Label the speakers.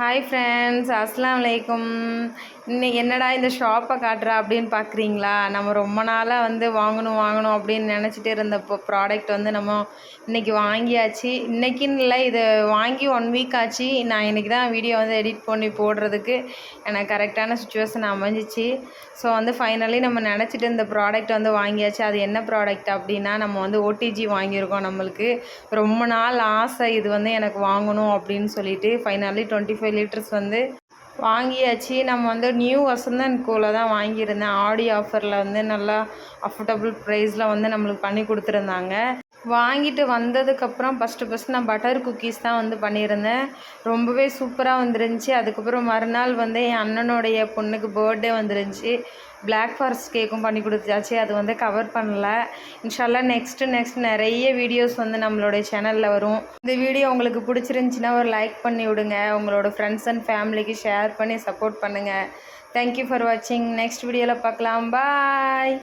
Speaker 1: Hi friends அஸ்லாம் வலைக்கும் இன்னைக்கு என்னடா இந்த ஷாப்பை காட்டுறா அப்படின்னு பார்க்குறீங்களா நம்ம ரொம்ப நாளாக வந்து வாங்கணும் வாங்கணும் அப்படின்னு நினச்சிட்டு இருந்த ப்ராடக்ட் வந்து நம்ம இன்றைக்கி வாங்கியாச்சு. இன்றைக்கின்னு இல்லை இது வாங்கி ஒன் வீக் ஆச்சு. நான் இன்றைக்கி தான் வீடியோ வந்து எடிட் பண்ணி போடுறதுக்கு எனக்கு கரெக்டான சுச்சுவேஷன் அமைஞ்சிச்சு. ஸோ வந்து ஃபைனலி நம்ம நினச்சிட்டு இந்த ப்ராடக்ட் வந்து வாங்கியாச்சு. அது என்ன ப்ராடக்ட் அப்படின்னா நம்ம வந்து ஓடிஜி வாங்கியிருக்கோம் நம்மளுக்கு. ரொம்ப நாள் ஆசை இது வந்து எனக்கு வாங்கணும் அப்படின்னு சொல்லிட்டு ஃபைனலி டுவெண்ட்டி ஃபைவ் லிட்டர்ஸ் வந்து வாங்கியாச்சு. நம்ம வந்து நியூ வசந்தன் கோவில் தான் வாங்கியிருந்தேன். ஆடி ஆஃபரில் வந்து நல்லா அஃபோர்டபுள் ப்ரைஸில் வந்து நம்மளுக்கு பண்ணி கொடுத்துருந்தாங்க. வாங்கிட்டு வந்ததுக்கப்புறம் ஃபஸ்ட்டு ஃபஸ்ட்டு நான் பட்டர் குக்கீஸ் தான் வந்து பண்ணியிருந்தேன். ரொம்பவே சூப்பராக வந்துருந்துச்சு. அதுக்கப்புறம் மறுநாள் வந்து என் அண்ணனுடைய பொண்ணுக்கு பர்த்டே வந்துருந்துச்சு. பிளாக் ஃபாரஸ்ட் கேக்கும் பண்ணி கொடுத்தாச்சு. அது வந்து கவர் பண்ணல. இன்ஷால்லா நெக்ஸ்ட்டு நெக்ஸ்ட் நிறைய வீடியோஸ் வந்து நம்மளுடைய சேனலில் வரும். இந்த வீடியோ உங்களுக்கு பிடிச்சிருந்துச்சின்னா ஒரு லைக் பண்ணி விடுங்க. உங்களோட ஃப்ரெண்ட்ஸ் அண்ட் ஃபேமிலிக்கு ஷேர் பண்ணி சப்போர்ட் பண்ணுங்கள் தேங்க்யூ ஃபார் வாட்சிங் நெக்ஸ்ட் வீடியோவில் பார்க்கலாம். பாய்